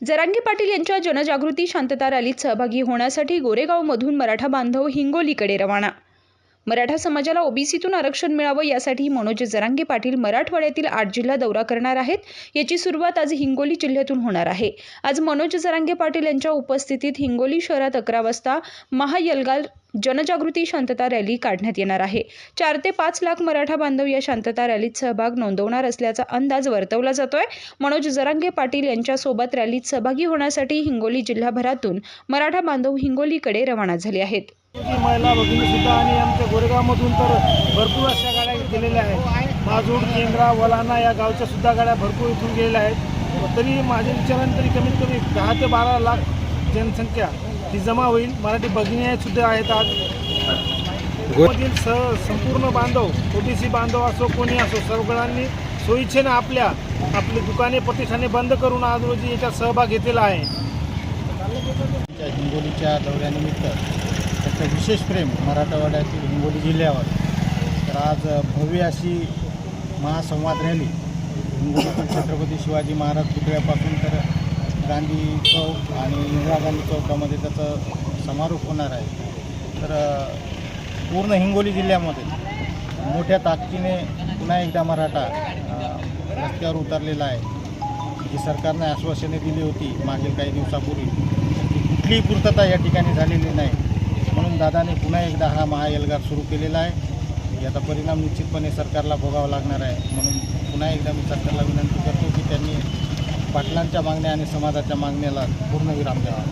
जरांगे पाटील यांच्या जनजागृती शांतता रॅलीत सहभागी होण्यासाठी गोरेगावमधून मराठा बांधव हिंगोलीकडे रवाना मराठा समाजाला ओबीसीतून आरक्षण मिळावं यासाठी मनोज जरांगे पाटील मराठवाड्यातील आठ जिल्हा दौरा करणार आहेत. याची सुरुवात आज हिंगोली जिल्ह्यातून होणार आहे. आज मनोज जरांगे पाटील यांच्या उपस्थितीत हिंगोली शहरात अकरा वाजता महायलगाल जनजागृती शांतता रॅली काढण्यात येणार आहे. चार ते पाच लाख मराठा बांधव या शांतता रॅलीत सहभाग नोंदवणार असल्याचा अंदाज वर्तवला जातोय. मनोज जरांगे पाटील यांच्यासोबत रॅलीत सहभागी होण्यासाठी हिंगोली जिल्हाभरातून मराठा बांधव हिंगोलीकडे रवाना झाले आहेत. महिला भगिनी सुद्धा आणि आमच्या गोरेगावमधून तर भरपूर अशा गाड्या गेलेल्या आहेत. माजूड केंद्रा वलाना या गावच्या सुद्धा गाड्या भरपूर इथून गेलेल्या आहेत. तरी माझ्या विचाराने तरी कमीत कमी दहा ते बारा लाख जनसंख्या ही जमा होईल. मराठी भगिनी सुद्धा आहेत आज. मधील स संपूर्ण बांधव ओबीसी बांधव असो कोणी असो सगळ्यांनी सोयीच्छेनं आपल्या आपली दुकाने प्रतिष्ठाने बंद करून आज रोजी याच्यात सहभाग घेतलेला आहे. हिंगोलीच्या दौऱ्यानिमित्त त्याचं विशेष प्रेम मराठवाड्यातील हिंगोली जिल्ह्यावर. तर आज भव्य अशी महासंवाद रॅली. हिंगोलीतील छत्रपती शिवाजी महाराज पुतळ्यापासून तर गांधी चौक आणि इंदिरा गांधी चौकामध्ये त्याचा समारोप होणार आहे. तर पूर्ण हिंगोली जिल्ह्यामध्ये मोठ्या ताकदीने पुन्हा एकदा मराठा रस्त्यावर उतरलेला आहे. जी सरकारने आश्वासने दिली होती मागील काही दिवसापूर्वी कुठलीही पूर्तता या ठिकाणी झालेली नाही. म्हणून दादाने पुन्हा एकदा हा महाएल्गार सुरू केलेला आहे. म्हणजे याचा परिणाम निश्चितपणे सरकारला भोगावा लागणार आहे. म्हणून पुन्हा एकदा मी सरकारला विनंती करतो की त्यांनी पाटलांच्या मागण्या आणि समाजाच्या मागण्याला पूर्णविराम द्यावा.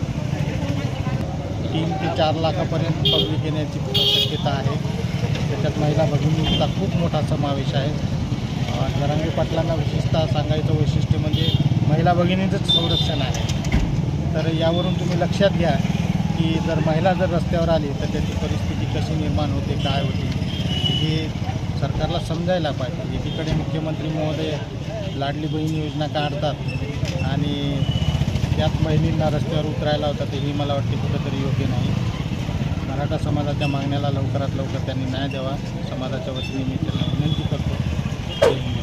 तीन ते चार लाखापर्यंत पब्लिक येण्याची शक्यता आहे. त्याच्यात महिला भगिनींचा खूप मोठा समावेश आहे. अ, पाटलांना विशेषतः सांगायचं वैशिष्ट्य म्हणजे महिला भगिनींचंच संरक्षण आहे. तर यावरून तुम्ही लक्षात घ्या की जर महिला जर रस्त्यावर आली तर त्याची परिस्थिती कशी निर्माण होते काय होते हे सरकारला समजायला पाहिजे. एकीकडे मुख्यमंत्री महोदय लाडली बहीण योजना काढतात आणि त्यात बहिणींना रस्त्यावर उतरायला होता तर ही मला वाटते कुठंतरी योग्य नाही. मराठा समाजाच्या मागण्याला लवकरात लवकर त्यांनी न्याय द्यावा. समाजाच्या वतीने मी त्यांना विनंती करतो.